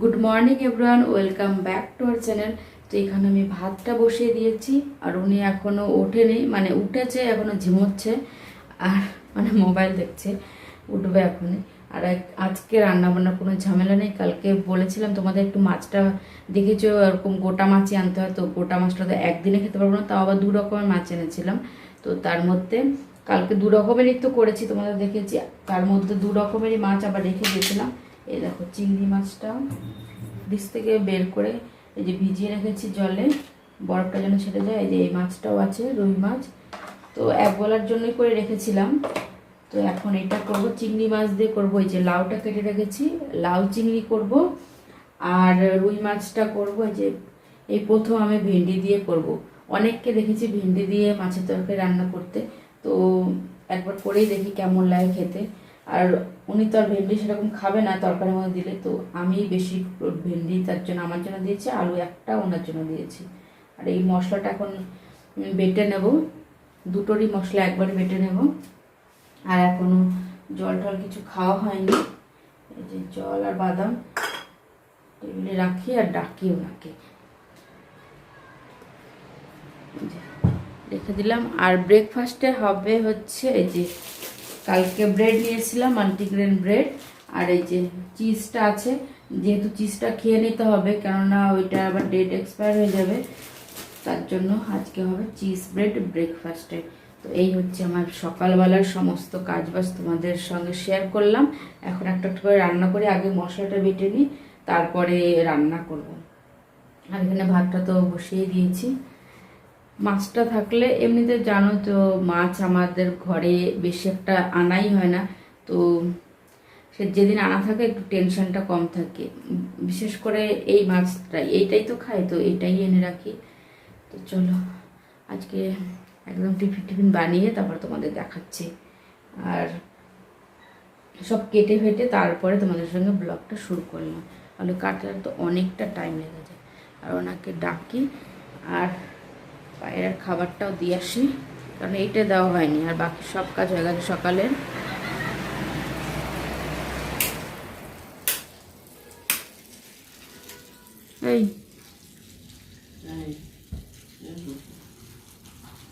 Good morning everyone welcome back to our channel তো এখানে আমি ভাতটা বসিয়ে দিয়েছি, আর উনি এখনও ওঠেনি মানে উঠেছে এখনও ঝিমোচ্ছে, আর মানে মোবাইল দেখছে, উঠবে এখনই। আর আজকে রান্নাবান্নার কোনো ঝামেলা নেই, কালকে বলেছিলাম তোমাদের একটু মাছটা দেখেছ, এরকম গোটা মাছই আনতে হয়, তো গোটা মাছটা তো একদিনে খেতে পারব না, তাও আবার দু রকমের মাছ এনেছিলাম। তো তার মধ্যে কালকে দু রকমেরই তো করেছি, তোমাদের দেখেছি তার মধ্যে দু রকমেরই মাছ আবার রেখে দিয়েছিলাম। এই দেখো, চিংড়ি মাছটা। ডিশ থেকে বের করে এই যে ভিজিয়ে রেখেছি জলে, বরফটা যেন ছেড়ে যায়, এই যে এই মাছটাও আছে, রুই মাছ। তো এক বলার জন্যই করে রেখেছিলাম। তো এখন এটা করব, চিংড়ি মাছ দিয়ে করব, এই যে লাউটা কেটে রেখেছি, লাউ চিংড়ি করব, আর রুই মাছটা করব, এই যে এই প্রথম আমি ভেন্ডি দিয়ে করব। অনেককে দেখেছি ভেন্ডি দিয়ে মাছের তরকারি রান্না করতে, তো একবার করেই দেখি কেমন লাগে খেতে। আর উনি তো আর ভেন্ডি সেরকম খাবে না, তরকারির মধ্যে দিলে তো আমি বেশি ভেন্ডি তার জন্য আমার জন্য দিয়েছি, আলু একটা ওনার জন্য দিয়েছি। আর এই মশলাটা এখন বেটে নেব, দুটোরই মশলা একবার বেটে নেব। আর এখনও জল টল কিছু খাওয়া হয়নি, এই যে জল আর বাদাম টেবিলে রাখি আর ডাকি ওনাকে। রেখে দিলাম। আর ব্রেকফাস্টে হবে হচ্ছে এই যে কালকে ব্রেড নিয়েছিলাম মাল্টিগ্রেন ব্রেড আর এই যে চিজটা আছে, যেহেতু চিজটা খেয়ে নিতে হবে, কেননা ওইটা আবার ডেট এক্সপায়ার হয়ে যাবে, তার জন্য আজকে হবে চিজ ব্রেড ব্রেকফাস্টে তো এই হচ্ছে আমার সকালবেলার সমস্ত কাজবাজ তোমাদের সঙ্গে শেয়ার করলাম। এখন একটা একটা করে রান্না করে, আগে মশলাটা বেটে নিই, তারপরে রান্না করব। আর এখানে ভাতটা তো বসিয়ে দিয়েছি। মাছটা থাকলে এমনিতে জানো তো, মাছ আমাদের ঘরে বেশি একটা আনাই হয় না। তো সে যেদিন আনা থাকে একটু টেনশনটা কম থাকে। বিশেষ করে এই মাছটাই এইটাই তো খাই তো এইটাই এনে রাখি। তো চলো, আজকে একদম টিফিন টিফিন বানিয়ে তারপর তোমাদের দেখাচ্ছি। আর সব কেটে ফেটে তারপরে তোমাদের সঙ্গে ব্লগটা শুরু করলাম। তাহলে কাটার তো অনেকটা টাইম লেগে যায়। আর ওনাকে ডাকি, আর পায়ের খাবারটাও দিয়ে আসি কারণ এইটা দেওয়া হয়নি আর বাকি সব কাজ হয়ে গেছে সকালের। এই।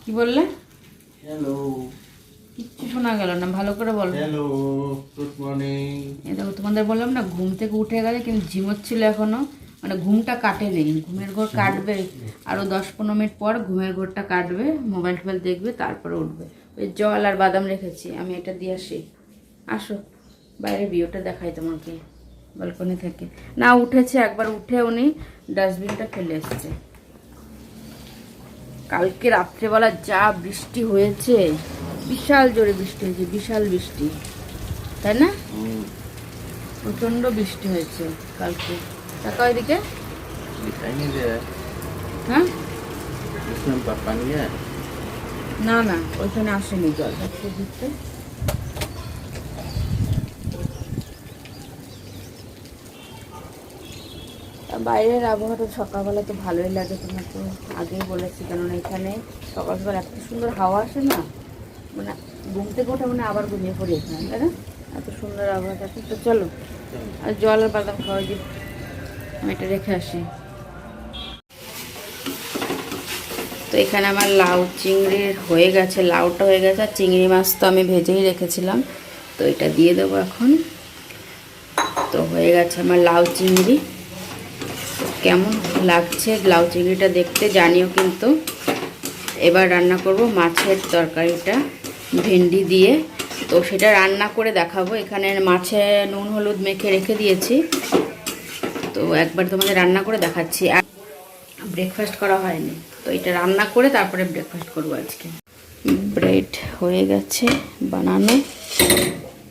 কি বললে? হ্যালো কিচ্ছু শোনা গেল না ভালো করে বলো। হ্যালো গুড মর্নিং দেখো তোমাদের বললাম না ঘুম থেকে উঠে গেছে কিন্তু ঝিমোচ্ছিল এখনও। মানে ঘুমটা কাটে নেই। ঘুমের ঘর কাটবে আরও দশ পনেরো মিনিট পর ঘুমের ঘরটা কাটবে মোবাইল টোবাইল দেখবে তারপরে উঠবে। ওই জল আর বাদাম রেখেছি আমি এটা দিয়ে আসি। আসো বাইরে ভিউটা দেখাই তোমাকে ব্যালকনি থেকে। না উঠেছে একবার উঠে উনি ডাস্টবিনটা ফেলে এসছে। কালকে রাত্রেবেলা যা বৃষ্টি হয়েছে বিশাল জোরে বৃষ্টি হয়েছে বিশাল বৃষ্টি। তাই না? প্রচণ্ড বৃষ্টি হয়েছে কালকে। টাকা ওইদিকে दिखाई नहीं दे रहा হ্যাঁ है इसमें पा- पानी है না না ওইখানে আসেনি জল দেখতে দিতে বাইরের আবহাওয়াটা সকালবেলা তো ভালোই লাগে তোমার তো আগেই বলেছি কেননা এখানে সকাল সকাল এত সুন্দর হাওয়া আসে না মানে ঘুম থেকে ওঠে মানে আবার ঘুমিয়ে পড়ি এখানে তাই না এত সুন্দর আবহাওয়া থাকে তো চলো আর জল আর বাদাম খাওয়া দিই আমি এটা রেখে আসি। তো এখানে আমার লাউ চিংড়ির হয়ে গেছে, লাউটা হয়ে গেছে, আর চিংড়ি মাছ তো আমি ভেজেই রেখেছিলাম। তো এটা দিয়ে দেবো এখন। তো হয়ে গেছে আমার লাউ চিংড়ি। কেমন লাগছে লাউ চিংড়িটা দেখতে জানিও কিন্তু। এবার রান্না করব মাছের তরকারিটা ভেন্ডি দিয়ে। তো সেটা রান্না করে দেখাবো। এখানে মাছে নুন, হলুদ মেখে রেখে দিয়েছি। তো একবার তোমাদের রান্না করে দেখাচ্ছি। আর ব্রেকফাস্ট করা হয়নি। তো এটা রান্না করে তারপরে ব্রেকফাস্ট করব আজকে। ব্রেড হয়ে গেছে বানানো।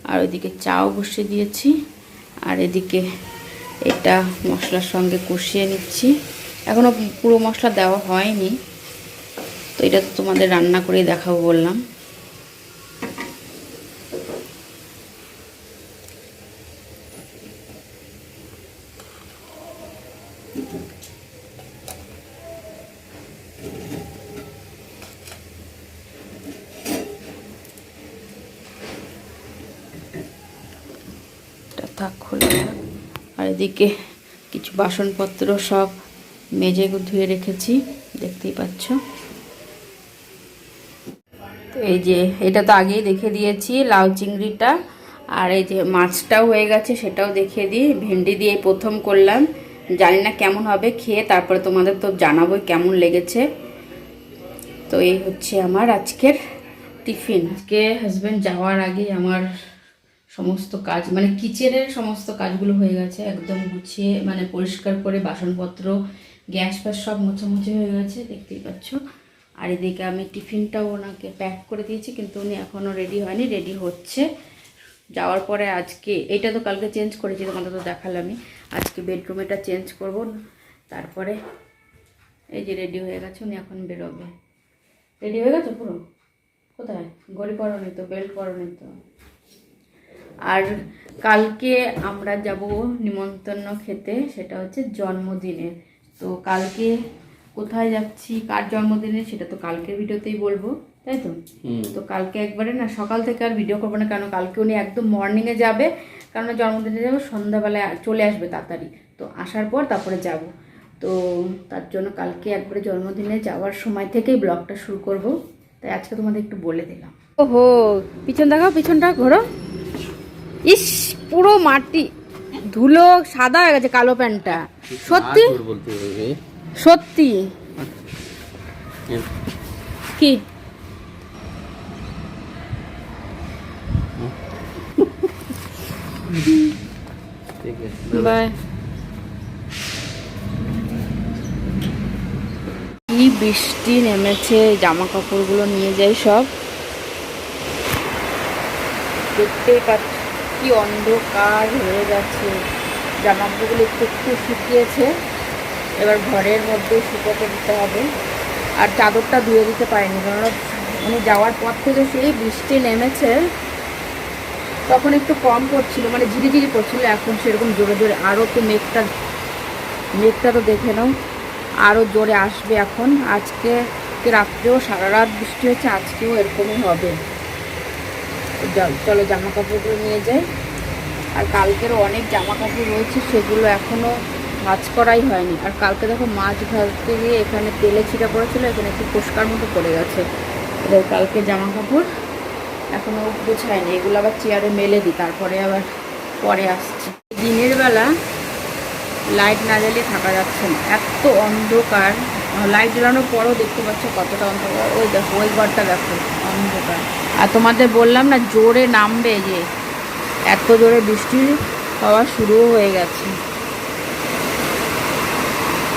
আর ওইদিকে চাও বসিয়ে দিয়েছি। আর এদিকে এটা মশলার সঙ্গে কষিয়ে নিচ্ছি। এখনও পুরো মশলা দেওয়া হয়নি। তো এটা তো তোমাদের রান্না করেই দেখাবো বললাম। থাক খোলা। আর এদিকে কিছু বাসনপত্র সব মেজে ধুয়ে রেখেছি, দেখতেই পাচ্ছ। তো এই যে, এটা তো আগেই দেখে দিয়েছি, লাউ চিংড়িটা। আর এই যে মাছটাও হয়ে গেছে, সেটাও দেখিয়ে দিই। ভেন্ডি দিয়ে প্রথম করলাম। জানি না কেমন হবে, খেয়ে তারপরে তোমাদের তো জানাবোই কেমন লেগেছে। তো এই হচ্ছে আমার আজকের টিফিন। আজকে হাজব্যান্ড যাওয়ার আগে আমার সমস্ত কাজ মানে কিচেনের সমস্ত কাজগুলো হয়ে গেছে, একদম গুছিয়ে মানে পরিষ্কার করে বাসনপত্র, গ্যাস ফ্যাস সব মোছামুছি হয়ে গেছে, দেখতেই পাচ্ছ। আর এদিকে আমি টিফিনটাও ওনাকে প্যাক করে দিয়েছি, কিন্তু উনি এখনও রেডি হয়নি রেডি হচ্ছে। যাওয়ার পরে আজকে, এটা তো কালকে চেঞ্জ করেছি, তোমাদের তো দেখালামই। আজকে বেডরুম এটা চেঞ্জ করব, তারপরে এই যে রেডি হয়ে গেছে, উনি এখন বেরোবে। রেডি হয়ে গেছে পুরো? কোথায়? গড়ি পরনি তো বেল্ট পরনি তো। আর কালকে আমরা যাব নিমন্ত্রণ খেতে সেটা হচ্ছে জন্মদিনে। তো কালকে কোথায় যাচ্ছি কার জন্মদিনে সেটা তো কালকের ভিডিওতেই বলব তাই তো? তো কালকে একবারে না সকাল থেকে আর ভিডিও করব না কারণ কালকে উনি একদম মর্নিংয়ে যাবে কারণ জন্মদিনে যাবে সন্ধ্যাবেলায় চলে আসবে তাড়াতাড়ি। তো আসার পর তারপরে যাব। তো তার জন্য কালকে একবারে জন্মদিনে যাওয়ার সময় থেকেই ব্লগটা শুরু করব। তাই আজকে তোমাদের একটু বলে দিলাম। ওহো পিছন দেখাও পিছনটা ঘোরো। ইস পুরো মাটি। ধুলো সাদা হয়ে গেছে কালো প্যান্টটা। সত্যি? সত্যি? কি? বাই। কি বৃষ্টি নেমেছে জামা কাপড়গুলো নিয়ে যাই সব। দেখতেই পাচ্ছ কি অন্ধকার হয়ে গেছে। জামা কাপড়গুলো একটু একটু শুকিয়েছে। এবার ঘরের মধ্যে শুকোতে দিতে হবে। আর চাদরটা ধুয়ে দিতে পারেনি কারণ উনি যাওয়ার পর থেকে সেই বৃষ্টি নেমেছে। তখন একটু কম পড়ছিল মানে ঝিরিঝিরি পড়ছিল। এখন সেরকম জোরে জোরে আরও তো মেঘটা মেঘটা তো দেখে নাও। আরও জোরে আসবে এখন। আজকে রাত্রেও সারা রাত বৃষ্টি হচ্ছে, আজকেও এরকমই হবে। চল- জামা কাপড়গুলো নিয়ে যাই। আর কালকেরও অনেক জামা কাপড় রয়েছে, সেগুলো এখনও ভাজ করাই হয়নি। আর কালকে দেখো মাছ ভাজতে গিয়ে এখানে তেলে ছিটা পড়েছিল, এখানে একটু পরিষ্কার মতো পড়ে গেছে। এবার কালকে জামা কাপড় এখনও গোছায়নি, এগুলো আবার চেয়ারে মেলে দিই, তারপরে আবার পরে আসছি। দিনের বেলা লাইট না জ্বালিয়ে থাকা যাচ্ছে না, এত অন্ধকার। লাইট জ্বালানোর পরও দেখতে পাচ্ছ কতটা অন্ধকার। ওই দেখো, ওই ঘরটা দেখো, অন্ধকার। আর তোমাদের বললাম না, জোরে নামবে যে। এত জোরে বৃষ্টি হওয়া শুরুও হয়ে গেছে।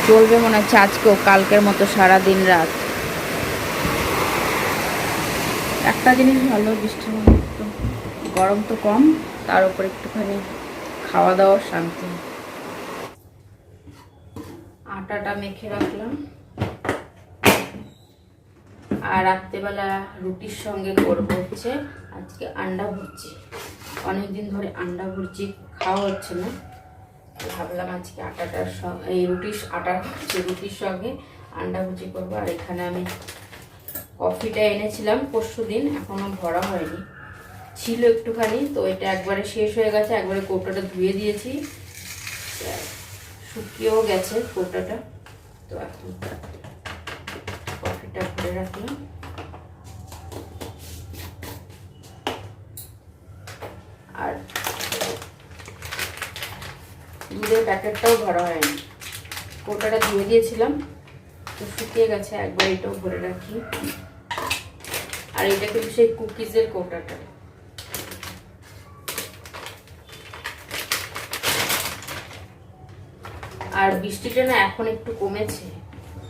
চলবে মনে হচ্ছে আজকেও, কালকের মতো সারা দিন রাত। একটা জিনিস ভালো, বৃষ্টির একটু গরম তো কম, তার উপর একটুখানি খাওয়া দাওয়ার শান্তি। আটাটা মেখে রাখলাম। আর রাত্রেবেলা রুটির সঙ্গে করব হচ্ছে আজকে আন্ডা ভুর্জি। অনেকদিন ধরে আন্ডা ভুর্জি খাওয়া হচ্ছে না। ভাবলাম আজকে আটাটার সঙ্গে এই রুটির আটা রুটির সঙ্গে আন্ডা ভুজি করব। আর এখানে আমি কফিটা এনেছিলাম পরশু দিন, এখনও ভরা হয়নি। ছিল একটুখানি, তো এটা একবারে শেষ হয়ে গেছে, একবারে কৌটাটা ধুয়ে দিয়েছি। শুকিয়েও গেছে কৌটাটা। তো এখন কফিটা ভরে রাখলাম। আর দুধের প্যাকেটটাও ভরা হয়নি। কোটাটা ধুয়ে দিয়েছিলাম, তো শুকিয়ে গেছে, একবার এটাও ভরে রাখি। আর এটা কিন্তু সেই কুকিজের কোটাটা। আর বৃষ্টিটা না এখন একটু কমেছে।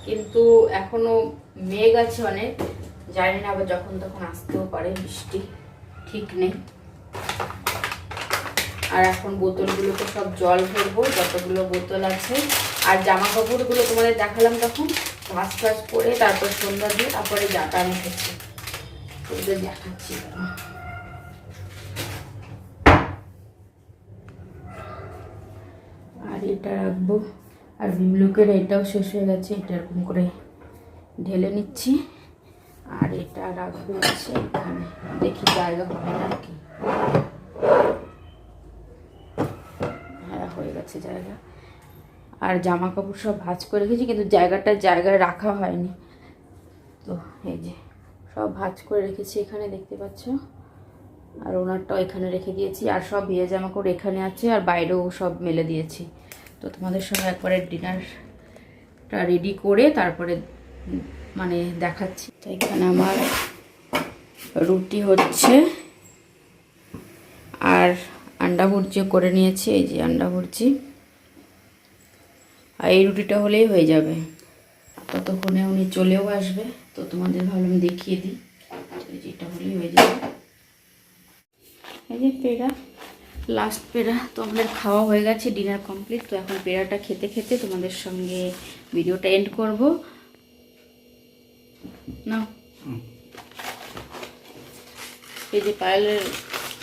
কিন্তু এখনও মেঘ আছে অনেক। জানি না আবার যখন তখন আসতেও পারে, বৃষ্টি ঠিক নেই। আর এখন বোতলগুলোতে সব জল ভরবো, যতগুলো বোতল আছে। আর জামা কাপড়গুলো তোমাদের দেখালাম তখন ঘাস ফাস করে তারপর সন্ধ্যা দিয়ে তারপরে জাটা রেখেছি ওদের দেখাচ্ছি। আর এটা রাখব। আর বিমলুকের এটাও শেষ হয়ে গেছে, এটা এরকম করে ঢেলে নিচ্ছি। আর এটা রাখব হচ্ছে এখানে। দেখি জায়গা হবে না কি হ্যাঁ হয়ে গেছে জায়গা। আর জামা কাপড় সব ভাঁজ করে রেখেছি, কিন্তু জায়গাটা জায়গায় রাখা হয়নি। তো এই যে, সব ভাঁজ করে রেখেছি এখানে, দেখতে পাচ্ছ? আর ওনারটাও এখানে রেখে দিয়েছি, আর সব ভিজে জামা কাপড় এখানে আছে, আর বাইরেও সব মেলে দিয়েছি। তো তোমাদের সঙ্গে একবারে ডিনারটা রেডি করে তারপরে মানে দেখাচ্ছি। তো এখানে আমার রুটি হচ্ছে আর আন্ডা ভুর্জি করে নিয়েছি, এই যে আন্ডা ভুর্জি। আর এই রুটিটা হলেই হয়ে যাবে। ততক্ষণে উনি চলেও আসবে। তো তোমাদের ভাবলাম দেখিয়ে দিই। তো এই যে এটা হলেই হয়ে যাবে। এই যে পেড়া লাস্ট পেড়া তো আমাদের খাওয়া হয়ে গেছে ডিনার কমপ্লিট তো এখন পেড়াটা খেতে খেতে তোমাদের সঙ্গে ভিডিওটা এন্ড করব। না এই যে পায়েলের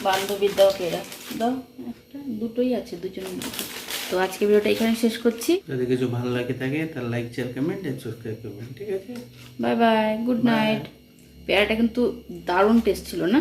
বান্ধবীর দাও পেড়া। দাও একটা দুটোই আছে দুজন। তো আজকে ভিডিওটা এখানে শেষ করছি। যদি কিছু ভালো লাগে থাকে তাহলে like share comment and subscribe করবেন ঠিক আছে? বাই বাই গুড নাইট পেয়ারাটা কিন্তু দারুণ টেস্ট ছিল না?